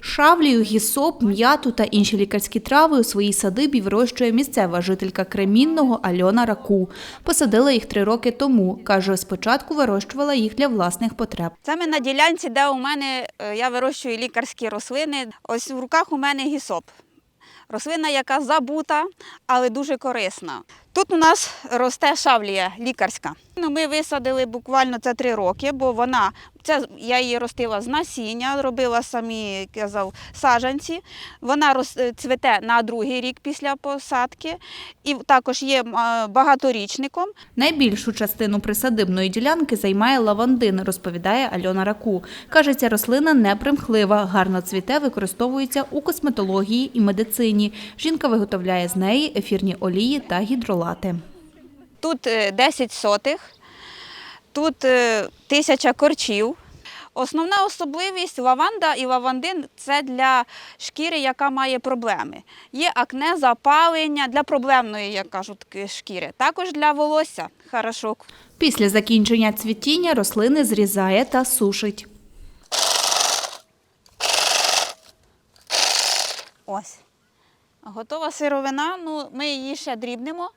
Шавлію, гісоп, м'яту та інші лікарські трави у своїй садибі вирощує місцева жителька Кремінного Альона Раку. Посадила їх три роки тому. Каже, спочатку вирощувала їх для власних потреб. Ми на ділянці, де у мене е, я вирощую лікарські рослини. Ось в руках у мене гісоп. Рослина, яка забута, але дуже корисна. Тут у нас росте шавлія лікарська. Ну, ми висадили буквально це три роки, бо вона це я її ростила з насіння, робила самі казав саджанці. Вона рос- е, цвіте на другий рік після посадки, і також є е, багаторічником. Найбільшу частину присадибної ділянки займає лавандин, розповідає Альона Раку. Каже, ця рослина непримхлива, гарно цвіте, використовується у косметології і медицині. Жінка виготовляє з неї ефірні олії та гідролати. Тут е, 10 сотих, тут е, тисяча корчів. Основна особливість лаванда і лавандин це для шкіри, яка має проблеми. Є акне, запалення для проблемної, як кажуть, шкіри. Також для волосся. Хорошо. Після закінчення цвітіння рослини зрізає та сушить. Ось. Готова сировина, ну, ми її ще дрібнемо.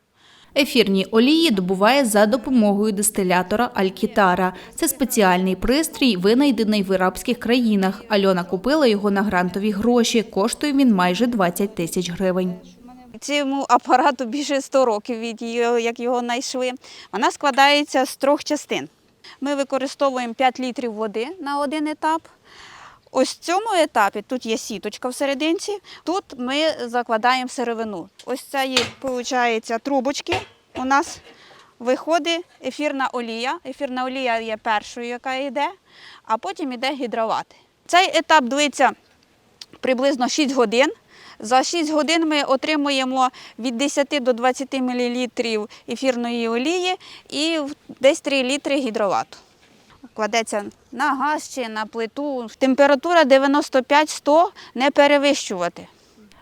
Ефірні олії добуває за допомогою дистилятора Алькітара. Це спеціальний пристрій, винайдений в арабських країнах. Альона купила його на грантові гроші. Коштує він майже 20 тисяч гривень. Цьому апарату більше 100 років від як його знайшли. Вона складається з трьох частин. Ми використовуємо 5 літрів води на один етап. Ось в цьому етапі тут є сіточка всерединці. Тут ми закладаємо сировину. Ось це є, виходить, трубочки. У нас виходить ефірна олія. Ефірна олія є першою, яка йде, а потім йде гідролат. Цей етап длиться приблизно 6 годин. За 6 годин ми отримуємо від 10 до 20 мл ефірної олії і десь 3 літри гідролату. Кладеться на газ чи на плиту. Температура 95-100 не перевищувати.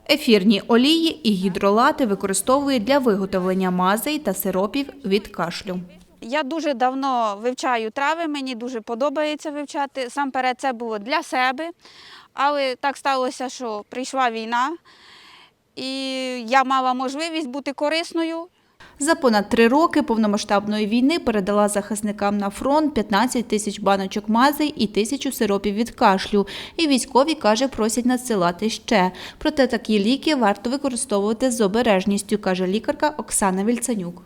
Ефірні олії і гідролати використовують для виготовлення мазей та сиропів від кашлю. Я дуже давно вивчаю трави, мені дуже подобається вивчати. Сам перед це було для себе, але так сталося, що прийшла війна, і я мала можливість бути корисною. За понад три роки повномасштабної війни передала захисникам на фронт 15 тисяч баночок мазей і тисячу сиропів від кашлю. І військові, каже, просять надсилати ще. Проте такі ліки варто використовувати з обережністю, каже лікарка Оксана Вільцанюк.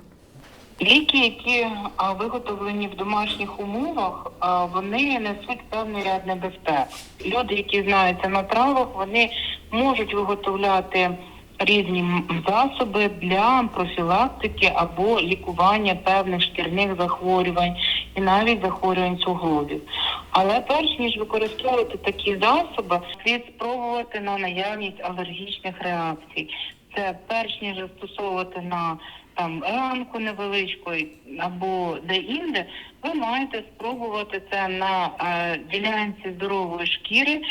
Ліки, які виготовлені в домашніх умовах, вони несуть певний ряд небезпек. Люди, які знаються на травах, вони можуть виготовляти різні засоби для профілактики або лікування певних шкірних захворювань і навіть захворювань суглобів. Але перш ніж використовувати такі засоби, слід спробувати на наявність алергічних реакцій. Це перш ніж застосовувати на там ранку невеличку або де-інде, ви маєте спробувати це на е, ділянці здорової шкіри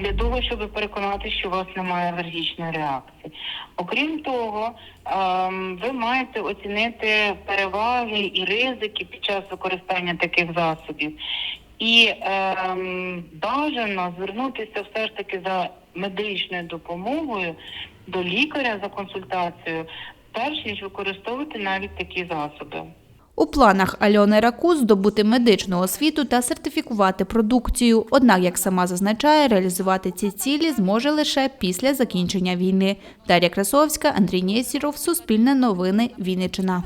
для того, щоб переконати, що у вас немає алергічної реакції. Окрім того, ем, ви маєте оцінити переваги і ризики під час використання таких засобів. І ем, бажано звернутися все ж таки за медичною допомогою до лікаря за консультацією, перш ніж використовувати навіть такі засоби. У планах Альони Раку здобути медичну освіту та сертифікувати продукцію. Однак, як сама зазначає, реалізувати ці цілі зможе лише після закінчення війни. Дар'я Красовська, Андрій Нєсіров, Суспільне новини, Вінниччина.